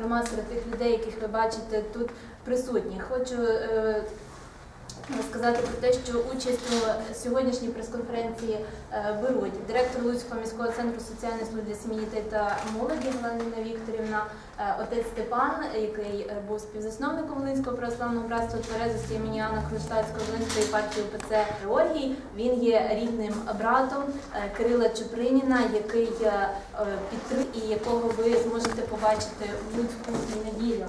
зокрема серед тих людей, яких ви бачите тут присутні. Хочу е, сказати про те, що участь у сьогоднішній прес-конференції е, беруть директор Луцького міського центру соціальної служби сім'ї та молоді Галина Вікторівна, е, отець Степан, який е, був співзасновником Волинського православного братства Тверезості імені Іоанна Кронштадтського Волинської партії УПЦ Георгій. Він є рідним братом Кирила Чуприніна, який підтримує і якого ви зможете побачити в Луцьку неділю.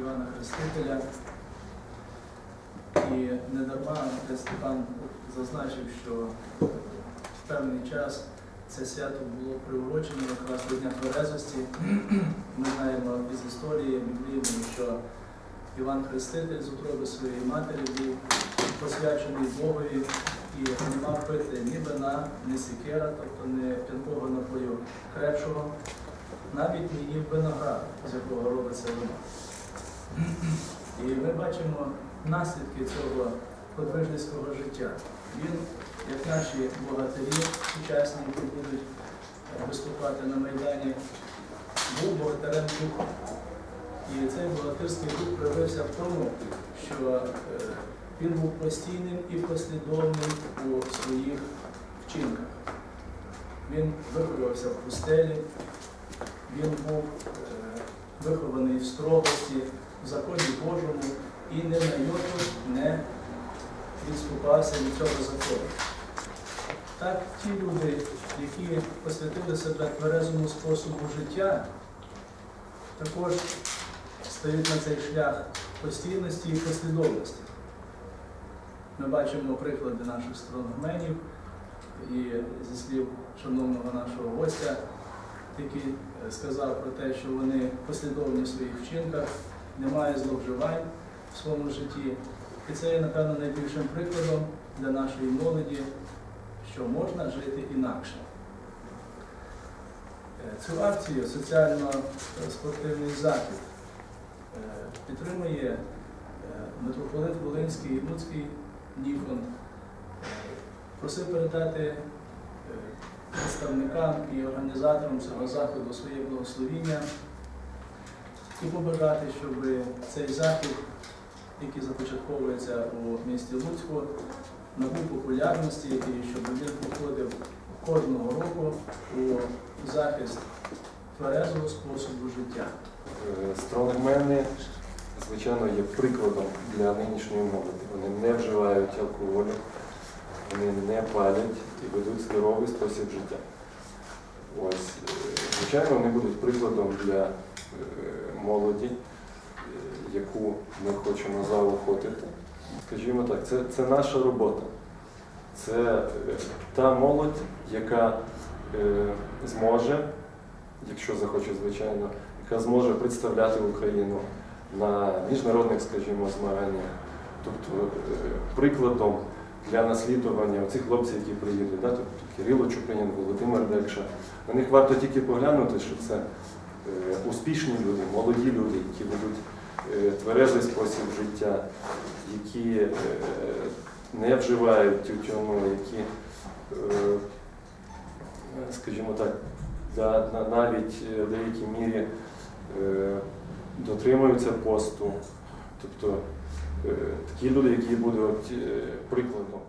Івана Хрестителя. І не дарма Степан зазначив, що в певний час це свято було приурочено якраз до Дня Тверезості. Ми знаємо із історії біблійної, що Іван Хреститель з утроби своєї матері був посвячений Богові і не мав пити ні вина, ні сікера, тобто не п'янкого напою крепшого, навіть не їв виноград, з якого робиться вино. І ми бачимо наслідки цього подвижницького життя. Він, як наші богатирі сучасні, які будуть е, виступати на Майдані, був богатирем духом. І цей богатирський дух проявився в тому, що е, він був постійним і послідовним у своїх вчинках. Він виховувався в пустелі, він був е, вихований в строгості, в законі Божому і не на йоту не відступався від цього закону. Так, ті люди, які посвятили себе тверезому способу життя, також стають на цей шлях постійності і послідовності. Ми бачимо приклади наших стронгменів і зі слів шановного нашого гостя, який е, сказав про те, що вони послідовні в своїх вчинках, немає зловживань в своєму житті. І це є, напевно, найбільшим прикладом для нашої молоді, що можна жити інакше. Е, Цю акцію соціально-спортивний захід е, підтримує митрополит Волинський і Луцький Ніфон. Просив передати представникам і організаторам цього заходу своє благословіння і побажати, щоб цей захід, який започатковується у місті Луцьку, набув популярності і щоб він проходив кожного року у захист тверезого способу життя. Е, Стронгмени, звичайно, є прикладом для нинішньої молоді. Вони не вживають алкоголю, вони не палять і ведуть здоровий спосіб життя. Ось, е, звичайно, вони будуть прикладом для е, молоді, е, яку ми хочемо заохотити. Скажімо так, це, це наша робота. Це та молодь, яка зможе, якщо захоче, звичайно, яка зможе представляти Україну на міжнародних, скажімо, змаганнях. Тобто прикладом для наслідування цих хлопців, які приїдуть, да? тобто Кирило Чупринін, Володимир Бекша. На них варто тільки поглянути, що це е, успішні люди, молоді люди, які ведуть е, тверезий спосіб життя, які е, не вживають тютюну, які, скажімо так, навіть в деякій мірі дотримуються посту. Тобто такі люди, які будуть е, прикладом.